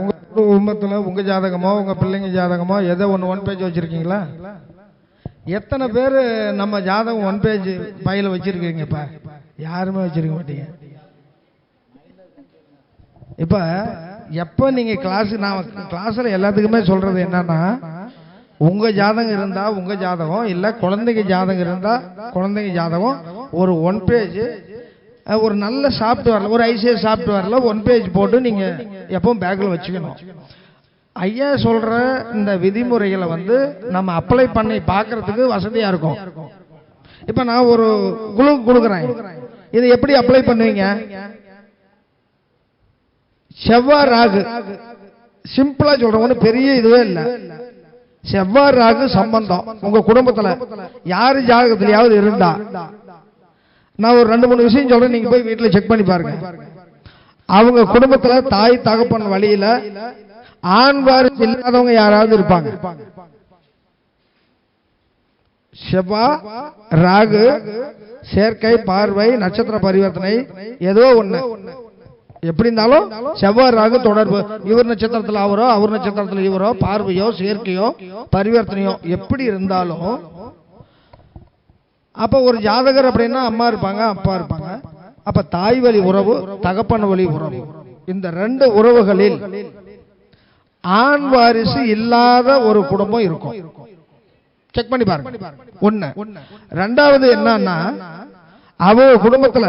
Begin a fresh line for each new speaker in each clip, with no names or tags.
உங்கள் குடும்பத்துல உங்க ஜாதகமோ உங்க பிள்ளைங்க ஜாதகமோ ஏதோ ஒன்று ஒன் பேஜ் வச்சிருக்கீங்களா? எத்தனை பேர் நம்ம ஜாதகம் ஒன் பேஜ் பையில வச்சிருக்கீங்கப்பா? யாருமே வச்சிருக்க மாட்டீங்க. இப்ப எப்ப நீங்க கிளாஸ் நான் கிளாஸ்ல எல்லாத்துக்குமே சொல்றது என்னன்னா உங்க ஜாதகம் இருந்தா உங்க ஜாதகம் இல்ல குழந்தைங்க ஜாதகம் இருந்தா குழந்தைங்க ஜாதகம் ஒரு ஒன் பேஜ் ஒரு நல்ல சாஃப்ட்வேர்ல ஒரு ஐசிஐ சாப்பிட்டு வரல ஒன் பேஜ் போட்டு நீங்கள் எப்பவும் பேக்கில் வச்சுக்கணும். ஐயா சொல்கிற இந்த விதிமுறைகளை வந்து நம்ம அப்ளை பண்ணி பார்க்கறதுக்கு வசதியாக இருக்கும். இப்போ நான் ஒரு குழு கொடுக்குறேன். இதை எப்படி அப்ளை பண்ணுவீங்க? செவ்வாய் ராகு. சிம்பிளா சொல்றேன் ஒன்றும் பெரிய இதுவே இல்லை. செவ்வாய் ராகு சம்பந்தம் உங்க குடும்பத்துல. யாரு ஜாதகத்திலயாவது இருந்தா. நான் ஒரு ரெண்டு மூணு விஷயம் சொல்றேன். நீங்க போய் வீட்டில் செக் பண்ணி பாருங்க. அவங்க குடும்பத்துல தாய் தகப்பன் வழியில ஆண் வாரிசு இல்லாதவங்க யாராவது இருப்பாங்க? செவ்வா ராகு சேர்க்கை பார்வை நட்சத்திர பரிவர்த்தனை ஏதோ ஒண்ணு. எப்படி இருந்தாலும் செவ்வாய் ராகு தொடர்பு. இவர் நட்சத்திரத்தில் அவரோ அவர் நட்சத்திரத்தில் இவரோ பார்வையோ சேர்க்கையோ பரிவர்த்தனையோ எப்படி இருந்தாலும் அப்போ ஒரு ஜாதகர் அப்படின்னா அம்மா இருப்பாங்க அப்பா இருப்பாங்க. அப்ப தாய் வழி உறவு தகப்பன் வழி உறவு. இந்த ரெண்டு உறவுகளில் ஆண் வாரிசு இல்லாத ஒரு குடும்பம் இருக்கும். செக் பண்ணி பாருங்க. ஒண்ணு. ரெண்டாவது என்னன்னா அவங்க குடும்பத்துல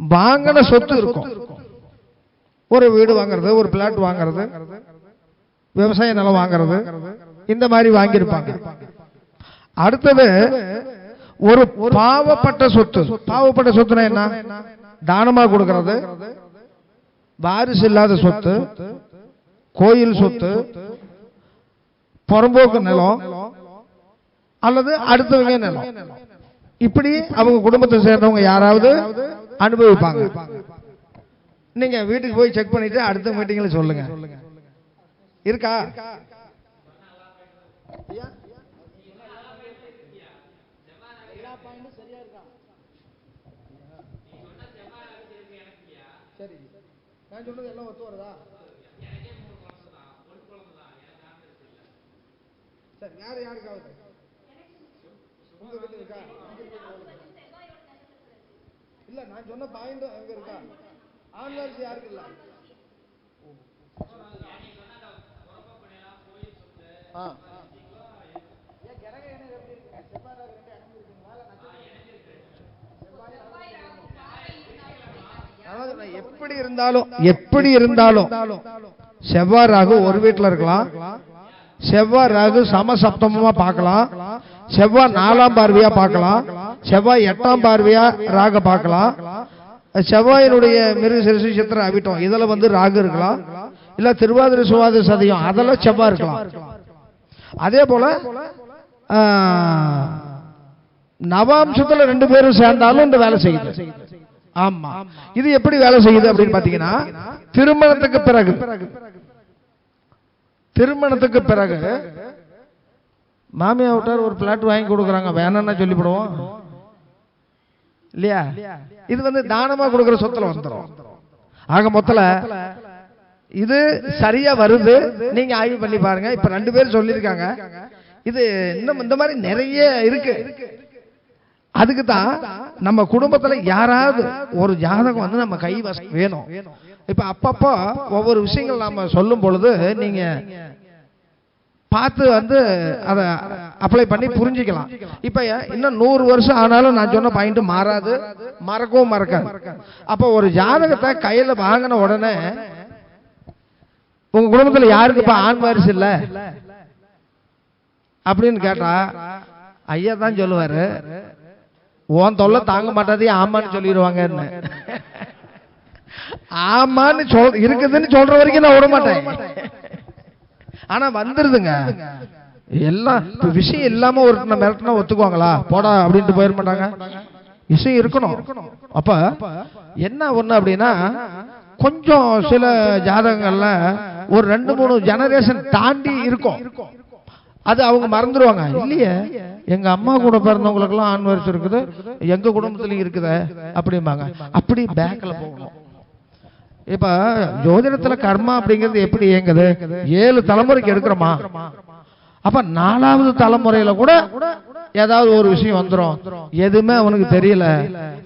வாங்கின சொத்து இருக்கும். ஒரு வீடு வாங்குறது ஒரு பிளாட் வாங்குறது விவசாய நிலம் வாங்குறது இந்த மாதிரி வாங்கியிருப்பாங்க. அடுத்தது ஒரு பாவப்பட்ட சொத்து. பாவப்பட்ட சொத்துனா என்ன? தானமா கொடுக்கறது? வாரிசு இல்லாத சொத்து? கோயில் சொத்து? புறம்போக்கு நிலம்? அல்லது அடுத்தவங்க நிலம்? இப்படி அவங்க குடும்பத்தை சேர்ந்தவங்க யாராவது அனுபவிப்பாங்க. நீங்க வீட்டுக்கு போய் செக் பண்ணிட்டு அடுத்த மீட்டிங்ல சொல்லுங்க. இருக்கா? சரி. நான் சொன்னது எல்லாம் ஒத்து வருதா? சரி வேற யாருக்காவது? உங்க வீட்டுல இருக்கா? இல்ல நான் சொன்ன பாயிண்ட் அங்க இருக்கா? ஆன்லைன்ஸ் யாருக்கு இல்ல? ஆ அதாவது நான் எப்படி இருந்தாலும் எப்படி இருந்தாலும் செவ்வாய் ராகு ஒரு வீட்டில் இருக்கலாம். செவ்வாய் ராகு சமசப்தமா பார்க்கலாம். செவ்வாய் நாலாம் பார்வையா பார்க்கலாம். செவ்வாய் எட்டாம் பார்வையா ராக பார்க்கலாம். செவ்வாயினுடைய மிருக சிறுசு சித்திர அவிட்டம் இதுல வந்து ராகு இருக்கலாம். இல்ல திருவாதிரை சுவாதி சதயம் அதெல்லாம் செவ்வாய் இருக்கலாம். அதே போல நவாம்சத்துல ரெண்டு பேரும் சேர்ந்தாலும் இந்த வேலை செய்யுது. ஆமா. இது எப்படி வேலை செய்யுது அப்படின்னு பாத்தீங்கன்னா திருமணத்துக்கு பிறகு. திருமணத்துக்கு பிறகு மாமியா விட்டார் ஒரு பிளாட் வாங்கி கொடுக்குறாங்க. வேணும்னா சொல்லிவிடுவோம். இல்லையா? இது வந்து தானமா கொடுக்குற சொத்துல வந்துடும் ஆக மொத்தல இது சரியா வருது. நீங்க ஆய்வு பண்ணி பாருங்க. இப்ப ரெண்டு பேரும் சொல்லியிருக்காங்க. இது இன்னும் இந்த மாதிரி நிறைய இருக்கு. அதுக்கு தான் நம்ம குடும்பத்துல யாராவது ஒரு ஜாதகம் வந்து நம்ம கைவசம் வேணும். இப்ப அப்பப்போ ஒவ்வொரு விஷயங்கள் நாம சொல்லும் பொழுது நீங்க பார்த்து வந்து அதை அப்ளை பண்ணி புரிஞ்சுக்கலாம். இப்ப இன்னும் நூறு வருஷம் ஆனாலும் நான் சொன்ன பாயிண்ட் மாறாது மறக்கவும் மறக்காது. அப்ப ஒரு ஜாதகத்தை கையில வாங்கின உடனே உங்க குடும்பத்துல யாருக்கு இப்ப ஆண் வாரிசு இல்ல? அப்படின்னு கேட்டா ஐயா தான் சொல்லுவாரு. உன் தொல்லை தாங்க மாட்டாதே ஆமான்னு சொல்லிடுவாங்கன்னு ஆமான்னு சொல் இருக்குதுன்னு சொல்ற வரைக்கும் நான் விட மாட்டேன். ஆனா வந்துருதுங்க. எல்லாம் விஷயம் இல்லாம ஒரு மிரட்டினா ஒத்துக்குவாங்களா? போடா அப்படின்ட்டு போயிட மாட்டாங்க. விஷயம் இருக்கணும். அப்ப என்ன ஒண்ணு அப்படின்னா கொஞ்சம் சில ஜாதகங்கள்ல ஒரு ரெண்டு மூணு ஜெனரேஷன் தாண்டி இருக்கும். அது அவங்க மறந்துடுவாங்க இல்லையே? எங்க அம்மா கூட பிறந்தவங்களுக்கு எல்லாம் ஆண் வாரிசு இருக்குது. எங்க குடும்பத்திலயும் இருக்குதே? அப்படிம்பாங்க. அப்படி பேக்ல போகணும். இப்ப ஜோதிடத்துல கர்மா அப்படிங்கிறது எப்படி இயங்குது? ஏழு தலைமுறைக்கு எடுக்கிறோமா? அப்ப நாலாவது தலைமுறையில கூட ஏதாவது ஒரு விஷயம் வந்துரும். எதுவுமே அவனுக்கு தெரியல.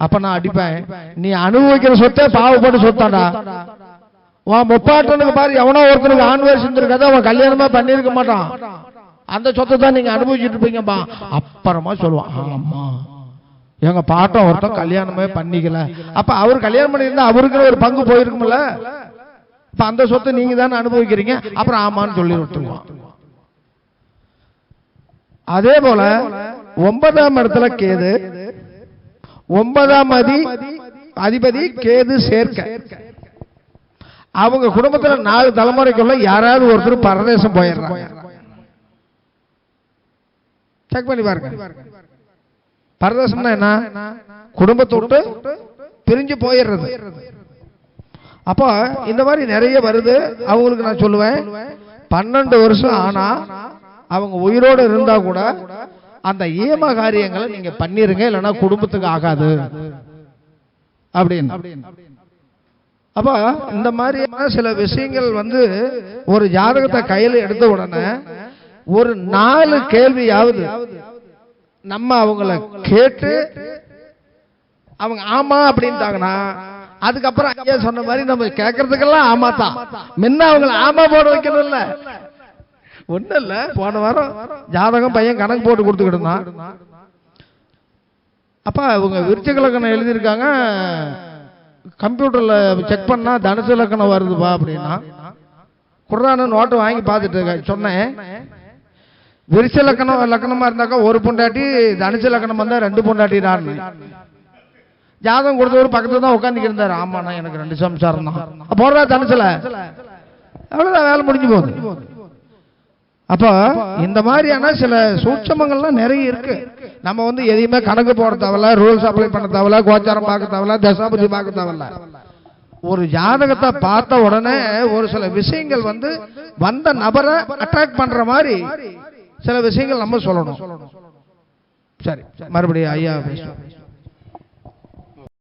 அப்ப நான் அடிப்பேன். நீ அனுபவிக்கிற சொத்தே பாவப்பட்டு சொத்தாடா உன் முப்பாட்டனுக்கு பாரு எவனோ ஒருத்தனுக்கு ஆண் வயசு இருந்திருக்காத அவன் கல்யாணமா பண்ணியிருக்க மாட்டான். அந்த சொத்தை தான் நீங்க அனுபவிச்சுட்டு இருப்பீங்கப்பா அப்புறமா சொல்லுவான் ஆமா எங்க பாட்டம் ஒருத்தன் கல்யாணமே பண்ணிக்கல. அப்ப அவர் கல்யாணம் பண்ணியிருந்தா அவருக்கு ஒரு பங்கு போயிருக்கும்ல. இப்ப அந்த சொத்தை நீங்க தானே அனுபவிக்கிறீங்க. அப்புறம் ஆமான்னு சொல்லி விட்டுருவான் அதே போல ஒன்பதாம் இடத்துல கேது ஒன்பதாம் அதி அதிபதி கேது சேர்க்க. அவங்க குடும்பத்துல நாலு தலைமுறைக்குள்ள யாராவது ஒருத்தர் பரதேசம் போயிடுறாங்க. செக் பண்ணி பாருங்க. பரதேசம்னா என்ன? குடும்பத்தோட்டு பிரிஞ்சு போயிடுறது. அப்போ இந்த மாதிரி நிறைய வருது. அவங்களுக்கு நான் சொல்லுவேன். பன்னெண்டு வருஷம் ஆனா அவங்க உயிரோடு இருந்தா கூட அந்த ஈம காரியங்களை நீங்க பண்ணிருங்க இல்லைன்னா குடும்பத்துக்கு ஆகாது. அப்படின்னு. அப்ப இந்த மாதிரியான சில விஷயங்கள் வந்து ஒரு ஜாதகத்தை கையில எடுத்த உடனே ஒரு நாலு கேள்வியாவது நம்ம அவங்கள கேட்டு அவங்க ஆமா அப்படின்ட்டாங்கன்னா அதுக்கப்புறம் ஐயா சொன்ன மாதிரி நம்ம கேட்கறதுக்கெல்லாம் ஆமா தான் முன்ன அவங்கள ஆமா போட வைக்கிறது இல்ல ஒண்ணும் இல்ல போன வாரம் ஜாதகம் பையன் கணக்கு போட்டு கொடுத்துக்கிட்டு இருந்தான். அப்ப அவங்க விருச்ச கலக்கணம் எழுதியிருக்காங்க. கம்ப்யூட்டர்ல செக் பண்ணா தனுசு லக்கணம் வருதுப்பா அப்படின்னா குர்ரான நோட்டு வாங்கி பார்த்துட்டு இருக்க- சொன்னேன். விரிச்ச லக்கணம் லக்கணமா இருந்தாக்கா ஒரு பொண்டாட்டி தனிச்ச லக்கணம் வந்தா ரெண்டு பொண்டாட்டி தான். ஜாதகம் கொடுத்தவர் பக்கத்துல தான் உட்காந்துக்கு இருந்தாரு. ஆமாண்ணா எனக்கு ரெண்டு சம்சாரம் தான். போடுறா தனிச்சல அவ்வளவுதான் வேலை முடிஞ்சு போகுது. அப்போ இந்த மாதிரியான சில சூட்சமங்கள்லாம் நிறைய இருக்கு. நம்ம வந்து எதையுமே கணக்கு போட தேவையில்ல ரூல்ஸ் அப்ளை பண்ண தேவையில்ல கோச்சாரம் பார்க்க தேவையில்ல தசாபதி பார்க்க தேவையில்ல. ஒரு ஜாதகத்தை பார்த்த உடனே ஒரு சில விஷயங்கள் வந்து வந்த நபரை அட்ராக்ட் பண்ற மாதிரி சில விஷயங்கள் நம்ம சொல்லணும். சரி மறுபடியும் ஐயா பேசுவோம்